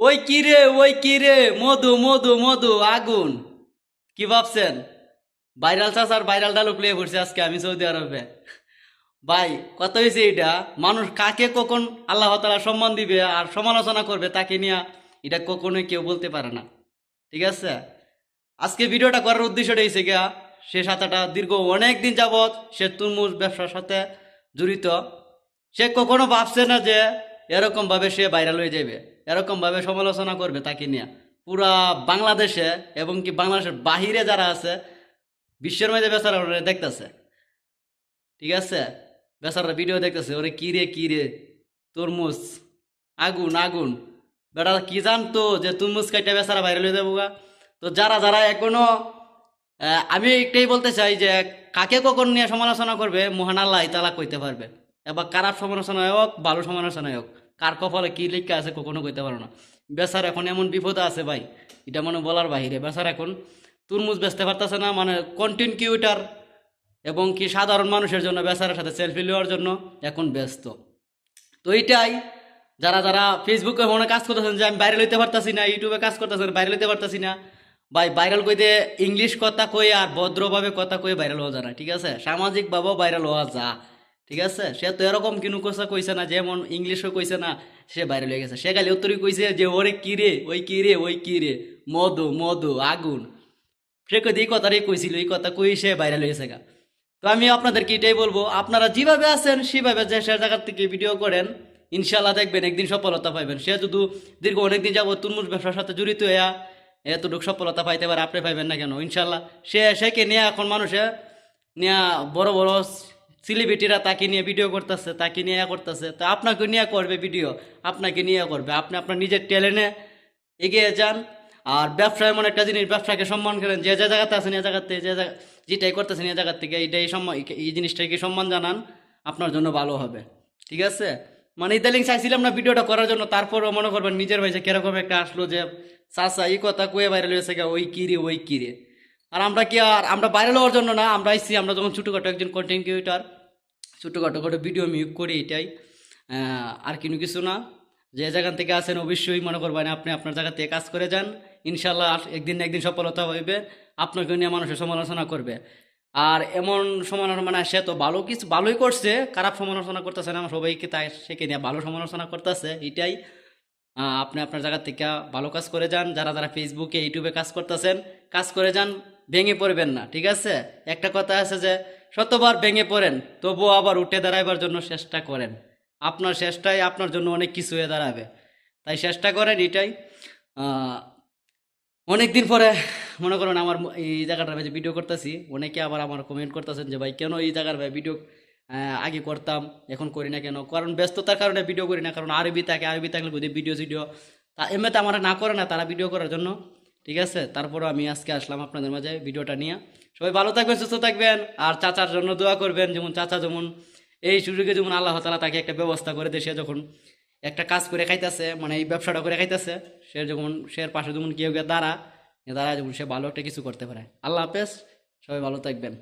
ওই কি রে, ওই কি রে? মধু মধু মধু, আগুন। কি ভাবছেন? ভাইরাল চাষ আর ভাইরাল ডালু প্লে করছে আজকে আমি সৌদি আরবে। ভাই কত হয়েছে এটা মানুষ কাকে কখন আল্লাহ তালা সম্মান দিবে আর সমালোচনা করবে তাকে নিয়ে এটা কখনোই কেউ বলতে পারে না। ঠিক আছে? আজকে ভিডিওটা করার উদ্দেশ্যটা হয়েছে গিয়া, সে সাঁতারটা দীর্ঘ অনেক দিন যাবৎ সে তুরমুজ ব্যবসার সাথে জড়িত। সে কখনো ভাবছে না যে এরকম ভাবে সে ভাইরাল হয়ে যাবে এরকম ভাবে সমালোচনা করবে তাকে নিয়ে। পুরা বাংলাদেশে এবং কি বাংলাদেশের বাহিরে যারা আছে, বিশ্বের মধ্যে বেচারা ওরা দেখতেছে। ঠিক আছে? বেচারা ভিডিও দেখতেছে, ওরে কি রে কি রে? তরমুজ, আগুন আগুন। বেটা, কি জানতো যে তরমুজ কাইটা বেচারা ভাইরাল হয়ে যাব তো যারা যারা এখনও আমি একটাই বলতে চাই যে, কাকে কখন নিয়ে সমালোচনা করবে, মহান আল্লাহ তালা কইতে পারবে। এবার খারাপ সমালোচনা হোক, ভালো সমালোচনা হোক। কার কপালে কি লেখা আছে কখনো কইতে পারো না। বেচার এখন এমন বিপদ আছে ভাই, এটা মানে বলার বাহিরে। বেচার এখন তুরমুজ বেচতে পারতেছে না মানে কন্টেন্ট কিউটার এবং কি সাধারণ মানুষের জন্য বেচারের সাথে সেলফি নেওয়ার জন্য এখন ব্যস্ত। তো এইটাই, যারা যারা ফেসবুকে মনে কাজ করতেছেন যে আমি ভাইরাল হইতে পারতাছি না ইউটিউবে কাজ করতেছেন ভাইরাল হইতে পারতাছি না, ভাই ভাইরাল কইতে ইংলিশ কথা কই আর ভদ্রভাবে কথা কই ভাইরাল হওয়া যায় না, ঠিক আছে? সামাজিকভাবেও ভাইরাল হওয়া যা ঠিক আছে? সে তো এরকম কিনু কথা কইছে না, যেমন ইংলিশও কইছে না, সে ভাইরাল হয়ে গেছে। সে খালি উত্তরই কইছে যে, ওরে কি রে, ওই কি রে, ওই কি রে, মধু মধু, আগুন। সে কই এই কথাটাই কইছিল, এই কথা কই সে ভাইরাল হয়েছে গা। তো আমি আপনাদেরকে এটাই বলব, আপনারা যেভাবে আছেন, সেভাবে যে সে জায়গার থেকে ভিডিও করেন ইনশাল্লাহ দেখবেন একদিন সফলতা পাইবেন। সে যদি দীর্ঘ অনেকদিন যাব তুরমুজ ব্যবসার সাথে জড়িত হইয়া এতটুকু সফলতা পাইতে পারে, আপনি পাইবেন না কেন? ইনশাল্লাহ সে, সেকে নিয়ে এখন মানুষে নিয়ে বড় বড় সেলিব্রিটিরা তাকে নিয়ে ভিডিও করতেছে, তাকে নিয়ে করতেছে। তো আপনাকে নিয়ে করবে ভিডিও আপনাকে নিয়ে করবে। আপনি আপনার নিজের ট্যালেন্টে এগিয়ে যান। আর ব্যবসা এমন একটা জিনিস, ব্যবসাকে সম্মান করেন। যে যে জায়গাতে আছেন এই জায়গাতে, যে জায়গা- যেটাই করতেছেন এই জায়গার থেকে এইটাই সম্মান, এই জিনিসটাকে সম্মান জানান? আপনার জন্য ভালো হবে। ঠিক আছে? মানে ইদালিং চাইছিলাম না ভিডিওটা করার জন্য, তারপরও মনে করবেন নিজের ভাই যে কীরকম একটা আসলো যে, চাচা, এই কথা কয়ে ভাইরাল হয়েছে গা, ওই কিরে ওই কিরে আর আমরা কি আর, আমরা বাইরে হওয়ার জন্য না, আমরা আইসি আমরা যখন ছোটোখাটো একজন কন্টেন্ট ক্রিয়েটার ছোটোখাটো খাটো ভিডিও মিউক করি এটাই। আর কোনো কিছু না। যে জায়গা থেকে আসেন অবশ্যই মনে করবেন আপনি আপনার জায়গা থেকে কাজ করে যান। ইনশাল্লাহ একদিন না একদিন সফলতা হইবে, আপনাকে নিয়ে মানুষের সমালোচনা করবে। আর এমন সমালোচনা মানে সে তো ভালো কিছু, ভালোই করছে, খারাপ সমালোচনা করতেছে না সবাইকে, তাই সেকে নিয়ে ভালো সমালোচনা করতেছে? এটাই। আপনি আপনার জায়গা থেকে ভালো কাজ করে যান। যারা যারা ফেসবুকে ইউটিউবে কাজ করতেছেন, কাজ করে যান, ভেঙে পড়বেন না, ঠিক আছে? একটা কথা আছে যে শতবার ভেঙে পড়েন, তবুও আবার উঠে দাঁড়াইবার জন্য চেষ্টা করেন। আপনার চেষ্টাই আপনার জন্য অনেক কিছু হয়ে দাঁড়াবে। তাই চেষ্টা করেন এটাই। অনেক দিন পরে মনে করেন আমার এই জায়গাটার ভাই ভিডিও করতেছি। অনেকে আবার আমার কমেন্ট করতেছেন যে, ভাই, কেন এই জায়গার ভাই ভিডিও আগে করতাম, এখন করি না কেন? কারণ ব্যস্ততার কারণে ভিডিও করি না, কারণ আরবি থাকে, আরবি থাকলে বুঝি ভিডিও ভিডিও তা এমনিতে আমার না করে না তারা ভিডিও করার জন্য। ঠিক আছে? তারপরও আমি আজকে আসলাম আপনাদের মাঝে ভিডিওটা নিয়ে। সবাই ভালো থাকবেন, সুস্থ থাকবেন, আর চাচার জন্য দোয়া করবেন, যেমন চাচা যেমন এই সুযোগে যেমন আল্লাহ তালা তাকে একটা ব্যবস্থা করে দেশে যখন একটা কাজ করে খাইতেছে মানে এই ব্যবসাটা করে খাইতেছে, সে যখন সে পাশে যেমন কেউ গিয়ে দাঁড়া দাঁড়া যেমন সে ভালো একটা কিছু করতে পারে। আল্লাহ হাফেজ, সবাই ভালো থাকবেন।